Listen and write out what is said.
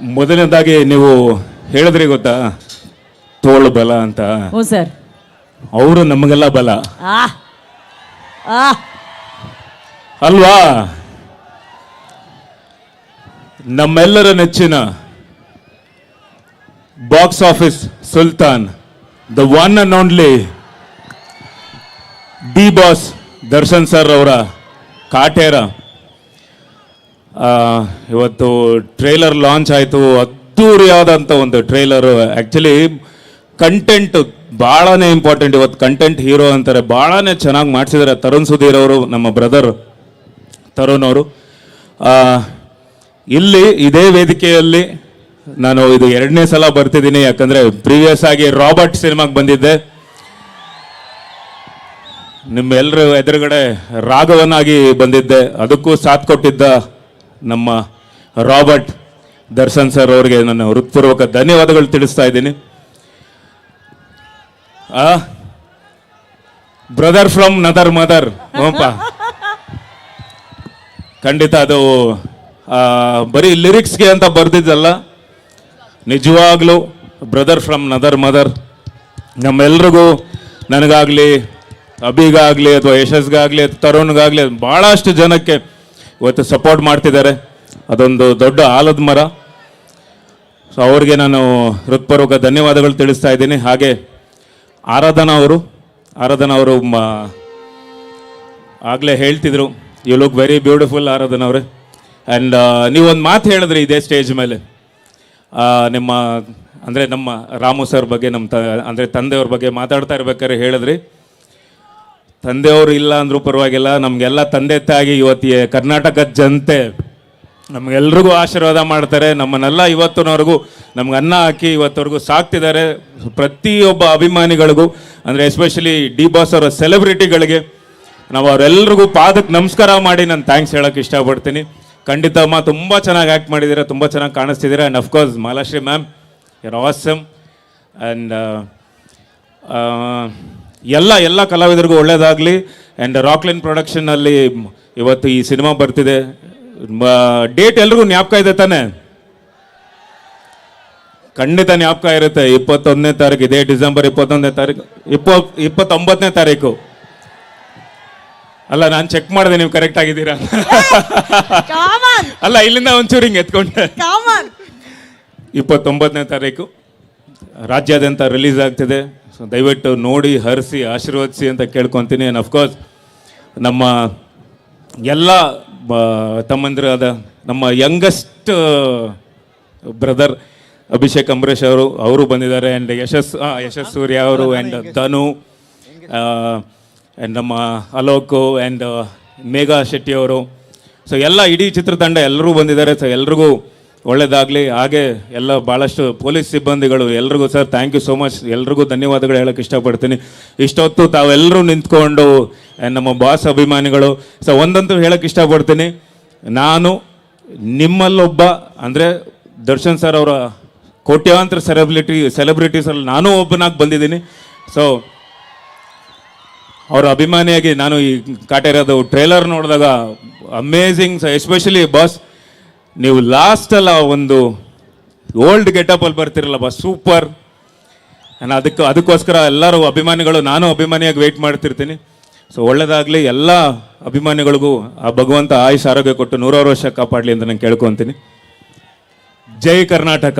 ಮೊದಲನೇದಾಗಿ ನೀವು ಹೇಳಿದ್ರಿ ಗೊತ್ತಾ? ತೋಳು ಬಲ ಅಂತ. ಹ್ಞೂ ಸರ್. ಅವರು ನಮಗೆಲ್ಲ ಬಲ. ಆ ಆ. ಅಲ್ವಾ? ನಮ್ಮೆಲ್ಲರ ನೆಚ್ಚಿನ box office sultan the one and only D boss Darshan sir ಅವರ ಕಾಟೇರ. ಇವತ್ತು ಟ್ರೈಲರ್ ಲಾಂಚ್ ಆಯಿತು. ಅದ್ದೂರಿಯಾದಂಥ ಒಂದು ಟ್ರೇಲರು ಆ್ಯಕ್ಚುಲಿ ಕಂಟೆಂಟ್ ಭಾಳನೇ ಇಂಪಾರ್ಟೆಂಟ್ ಇವತ್ತು ಕಂಟೆಂಟ್ ಹೀರೋ ಅಂತಾರೆ. ಭಾಳನೇ ಚೆನ್ನಾಗಿ ಮಾಡಿಸಿದ್ದಾರೆ ತರುಣ್ ಸುಧೀರ್ ಅವರು, ನಮ್ಮ ಬ್ರದರ್ ತರುಣ್ ಅವರು. ಇಲ್ಲಿ ಇದೇ ವೇದಿಕೆಯಲ್ಲಿ ನಾನು ಇದು ಎರಡನೇ ಸಲ ಬರ್ತಿದ್ದೀನಿ. ಯಾಕಂದರೆ ಪ್ರೀವಿಯಸ್ ಆಗಿ ರಾಬರ್ಟ್ ಸಿನಿಮಾಗೆ ಬಂದಿದ್ದೆ. ನಿಮ್ಮೆಲ್ಲರ ಎದುರುಗಡೆ ರಾಘವನಾಗಿ ಬಂದಿದ್ದೆ. ಅದಕ್ಕೂ ಸಾಥ್ ಕೊಟ್ಟಿದ್ದ ನಮ್ಮ ರಾಬರ್ಟ್ ದರ್ಶನ್ ಸರ್ ಅವರಿಗೆ ನನ್ನ ಹೃತ್ಪೂರ್ವಕ ಧನ್ಯವಾದಗಳು ತಿಳಿಸ್ತಾ ಇದ್ದೀನಿ. ಆ ಬ್ರದರ್ ಫ್ರಮ್ ನದರ್ ಮದರ್ ಓಂಪ ಖಂಡಿತ ಅದು ಬರೀ ಲಿರಿಕ್ಸ್ಗೆ ಅಂತ ಬರ್ದಿದ್ದಲ್ಲ. ನಿಜವಾಗ್ಲೂ ಬ್ರದರ್ ಫ್ರಮ್ ನದರ್ ಮದರ್ ನಮ್ಮೆಲ್ರಿಗೂ ನನಗಾಗಲಿ, ಅಭಿಗಾಗಲಿ ಅಥವಾ ಯಶಸ್ಗಾಗಲಿ ತರುಣ್ಗಾಗಲಿ ಭಾಳಷ್ಟು ಜನಕ್ಕೆ ಇವತ್ತು ಸಪೋರ್ಟ್ ಮಾಡ್ತಿದ್ದಾರೆ. ಅದೊಂದು ದೊಡ್ಡ ಆಲದ ಮರ. ಸೊ ಅವ್ರಿಗೆ ನಾನು ಹೃತ್ಪೂರ್ವಕ ಧನ್ಯವಾದಗಳು ತಿಳಿಸ್ತಾ ಇದ್ದೀನಿ. ಹಾಗೆ ಆರಾಧನಾ ಅವರು ಆರಾಧನಾ ಅವರು ಆಗಲೇ ಹೇಳ್ತಿದ್ರು you look very beautiful Aradhana ಅವರೇ. ಆ್ಯಂಡ್ ನೀವೊಂದು ಮಾತು ಹೇಳಿದ್ರಿ ಇದೇ ಸ್ಟೇಜ್ ಮೇಲೆ. ನಿಮ್ಮ, ಅಂದರೆ ನಮ್ಮ ರಾಮು ಸರ್ ಬಗ್ಗೆ, ನಮ್ಮ ತ, ಅಂದರೆ ತಂದೆಯವ್ರ ಬಗ್ಗೆ ಮಾತಾಡ್ತಾ ಇರ್ಬೇಕಾದ್ರೆ ಹೇಳಿದ್ರಿ. ತಂದೆಯವರು ಇಲ್ಲ ಅಂದ್ರೂ ಪರವಾಗಿಲ್ಲ, ನಮಗೆಲ್ಲ ತಂದೆ ತಾಯಿ ಇವತ್ತಿ ಕರ್ನಾಟಕದ ಜನತೆ ನಮಗೆಲ್ರಿಗೂ ಆಶೀರ್ವಾದ ಮಾಡ್ತಾರೆ. ನಮ್ಮನ್ನೆಲ್ಲ ಇವತ್ತಿನವರೆಗೂ ನಮ್ಗೆ ಅನ್ನ ಹಾಕಿ ಇವತ್ತವರೆಗೂ ಸಾಕ್ತಿದ್ದಾರೆ. ಪ್ರತಿಯೊಬ್ಬ ಅಭಿಮಾನಿಗಳಿಗೂ, ಅಂದರೆ ಎಸ್ಪೆಷಲಿ ಡಿ ಬಾಸ್ ಅವರ ಸೆಲೆಬ್ರಿಟಿಗಳಿಗೆ ನಾವು ಅವರೆಲ್ರಿಗೂ ಪಾದಕ್ಕೆ ನಮಸ್ಕಾರ ಮಾಡಿ ನಾನು ಥ್ಯಾಂಕ್ಸ್ ಹೇಳೋಕ್ಕೆ ಇಷ್ಟಪಡ್ತೀನಿ. ಖಂಡಿತ ಅಮ್ಮ, ತುಂಬ ಚೆನ್ನಾಗಿ ಆ್ಯಕ್ಟ್ ಮಾಡಿದ್ದೀರಾ, ತುಂಬ ಚೆನ್ನಾಗಿ ಕಾಣಿಸ್ತಿದ್ದೀರಾ. And of course Malashri ma'am you're awesome and ಎಲ್ಲ ಎಲ್ಲ ಕಲಾವಿದರಿಗೂ ಒಳ್ಳೇದಾಗಲಿ. ಆ್ಯಂಡ್ ರಾಕ್ಲೈನ್ ಪ್ರೊಡಕ್ಷನ್ನಲ್ಲಿ ಇವತ್ತು ಈ ಸಿನಿಮಾ ಬರ್ತಿದೆ. ಡೇಟ್ ಎಲ್ರಿಗೂ ಜ್ಞಾಪಕ ಇದೆ ತಾನೆ? ಖಂಡಿತ ಜ್ಞಾಪಕ ಇರುತ್ತೆ. ಇಪ್ಪತ್ತೊಂದನೇ ತಾರೀಕು ಇದೇ ಡಿಸೆಂಬರ್ ಇಪ್ಪತ್ತೊಂದನೇ ತಾರೀಕು ಇಪ್ಪ ಇಪ್ಪತ್ತೊಂಬತ್ತನೇ ತಾರೀಕು. ಅಲ್ಲ ನಾನು ಚೆಕ್ ಮಾಡಿದೆ ನೀವು ಕರೆಕ್ಟ್ ಆಗಿದ್ದೀರಾ? ಅಲ್ಲ ಇಲ್ಲಿಂದ ಒಂಚೂರು ಹಿಂಗೆ ಎತ್ಕೊಂಡೆ. ಇಪ್ಪತ್ತೊಂಬತ್ತನೇ ತಾರೀಕು ರಾಜ್ಯಾದ್ಯಂತ ರಿಲೀಸ್ ಆಗ್ತಿದೆ. ಸೊ ದಯವಿಟ್ಟು ನೋಡಿ ಹರಿಸಿ ಆಶೀರ್ವದಿಸಿ ಅಂತ ಕೇಳ್ಕೊತೀನಿ. ಆ್ಯಂಡ್ ಅಫ್ಕೋರ್ಸ್ ನಮ್ಮ ಎಲ್ಲ ಬ- ತಮ್ಮಂದಿರಾದ ನಮ್ಮ ಯಂಗೆಸ್ಟ್ ಬ್ರದರ್ ಅಭಿಷೇಕ್ ಅಂಬರೀಷ್ ಅವರು ಅವರು ಬಂದಿದ್ದಾರೆ. ಆ್ಯಂಡ್ ಯಶಸ್ ಯಶಸ್ ಸೂರ್ಯ ಅವರು ಆ್ಯಂಡ್ ಧನು ಆ್ಯಂಡ್ ನಮ್ಮ ಅಲೋಕು ಆ್ಯಂಡ್ ಮೇಘಾ ಶೆಟ್ಟಿ ಅವರು. ಸೊ ಎಲ್ಲ ಇಡೀ ಚಿತ್ರತಂಡ ಎಲ್ಲರೂ ಬಂದಿದ್ದಾರೆ. ಸೊ ಎಲ್ರಿಗೂ ಒಳ್ಳೇದಾಗಲಿ. ಹಾಗೆ ಎಲ್ಲ ಭಾಳಷ್ಟು ಪೊಲೀಸ್ ಸಿಬ್ಬಂದಿಗಳು ಎಲ್ರಿಗೂ sir thank you so much ಎಲ್ರಿಗೂ ಧನ್ಯವಾದಗಳು ಹೇಳೋಕ್ಕೆ ಇಷ್ಟಪಡ್ತೀನಿ. ಇಷ್ಟೊತ್ತು ತಾವೆಲ್ಲರೂ ನಿಂತ್ಕೊಂಡು ನಮ್ಮ ಬಾಸ್ ಅಭಿಮಾನಿಗಳು, ಸೊ, ಒಂದಂತೂ ಹೇಳೋಕ್ಕೆ ಇಷ್ಟಪಡ್ತೀನಿ. ನಾನು ನಿಮ್ಮಲ್ಲೊಬ್ಬ, ಅಂದರೆ ದರ್ಶನ್ ಸರ್ ಅವರ ಕೋಟ್ಯಾಂತರ ಸೆಲೆಬ್ರಿಟಿ ಸೆಲೆಬ್ರಿಟೀಸಲ್ಲಿ ನಾನೂ ಒಬ್ಬನಾಗಿ ಬಂದಿದ್ದೀನಿ. ಸೊ ಅವರ ಅಭಿಮಾನಿಯಾಗಿ ನಾನು ಈ ಕಾಟೇರದು ಟ್ರೇಲರ್ ನೋಡಿದಾಗ ಅಮೇಝಿಂಗ್ ಎಸ್ಪೆಷಲಿ ಬಾಸ್ ನೀವು ಲಾಸ್ಟಲ್ಲ ಒಂದು ಓಲ್ಡ್ ಗೆಟಪಲ್ಲಿ ಬರ್ತಿರಲ್ಲ ಬಸ್ ಸೂಪರ್ ನಾನು ಅದಕ್ಕೆ, ಅದಕ್ಕೋಸ್ಕರ ಎಲ್ಲರೂ ಅಭಿಮಾನಿಗಳು, ನಾನು ಅಭಿಮಾನಿಯಾಗಿ ವೆಯ್ಟ್ ಮಾಡ್ತಿರ್ತೀನಿ. ಸೊ ಒಳ್ಳೇದಾಗಲಿ, ಎಲ್ಲ ಅಭಿಮಾನಿಗಳಿಗೂ ಆ ಭಗವಂತ ಆಯುಷ್ ಆರೋಗ್ಯ ಕೊಟ್ಟು ನೂರಾರು ವರ್ಷ ಕಾಪಾಡಲಿ ಅಂತ ನಾನು ಕೇಳ್ಕೊತೀನಿ. ಜೈ ಕರ್ನಾಟಕ.